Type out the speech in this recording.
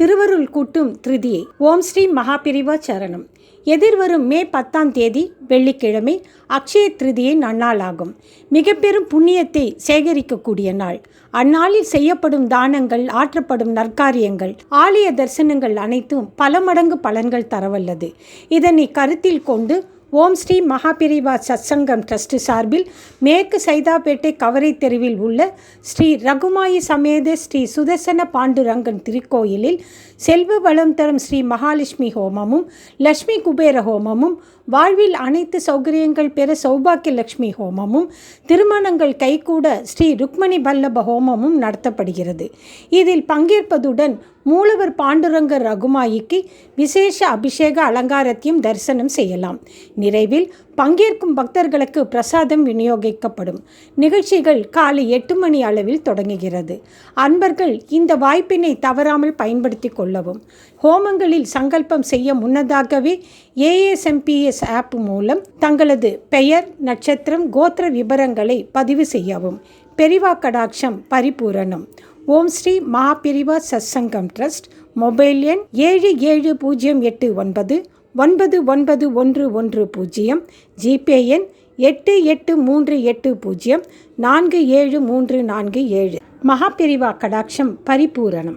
திருவருள் கூட்டும் திருதியை. ஓம் ஸ்ரீ மகாபிரிவா சரணம். எதிர்வரும் மே பத்தாம் தேதி வெள்ளிக்கிழமை அக்ஷய திருதியை நன்னாளாகும். மிக பெரும் புண்ணியத்தை சேகரிக்கக்கூடிய நாள். அந்நாளில் செய்யப்படும் தானங்கள் ஆற்றப்படும் நற்காரியங்கள் ஆலய தரிசனங்கள் அனைத்தும் பல மடங்கு பலன்கள் தரவல்லது. இதனை கருத்தில் கொண்டு ஓம் ஸ்ரீ மகாபிரிவா சத்சங்கம் ட்ரஸ்ட் சார்பில் மேற்கு சைதாப்பேட்டை கவரை தெருவில் உள்ள ஸ்ரீ ரகுமாயி சமேத ஸ்ரீ சுதர்சன பாண்டுரங்கன் திருக்கோயிலில் செல்வ வளம் தரும் ஸ்ரீ மகாலட்சுமி ஹோமமும் லட்சுமி குபேர ஹோமமும் வாழ்வில் அனைத்து சௌகரியங்கள் பெற சௌபாக்கிய லட்சுமி ஹோமமும் திருமணங்கள் கைகூட ஸ்ரீ ருக்மணி பல்லப ஹோமமும் நடத்தப்படுகிறது. இதில் பங்கேற்பதுடன் மூலவர் பாண்டுரங்க ரகுமாயிக்கு விசேஷ அபிஷேக அலங்காரத்தையும் தரிசனம் செய்யலாம். நிறைவில் பங்கேற்கும் பக்தர்களுக்கு பிரசாதம் விநியோகிக்கப்படும். நிகழ்ச்சிகள் காலை எட்டு மணி அளவில் தொடங்குகிறது. அன்பர்கள் இந்த வாய்ப்பினை தவறாமல் பயன்படுத்தி கொள்ளவும். ஹோமங்களில் சங்கல்பம் செய்ய முன்னதாகவே ஏஎஸ்எம்பிஎஸ் ஆப் மூலம் தங்களது பெயர் நட்சத்திரம் கோத்திர விபரங்களை பதிவு செய்யவும். பெரிவா கடாட்சம் பரிபூரணம். ஓம் ஸ்ரீ மகாபிரிவா சத்சங்கம் ட்ரஸ்ட் மொபைல் எண் ஏழு ஏழு பூஜ்ஜியம் எட்டு ஒன்பது ஒன்பது ஒன்பது ஒன்று ஒன்று பூஜ்ஜியம் ஜிபே எண் எட்டு எட்டு மூன்று எட்டு பூஜ்ஜியம் நான்கு ஏழு மூன்று நான்கு ஏழு. மகாபிரிவா கடாட்சம் பரிபூரணம்.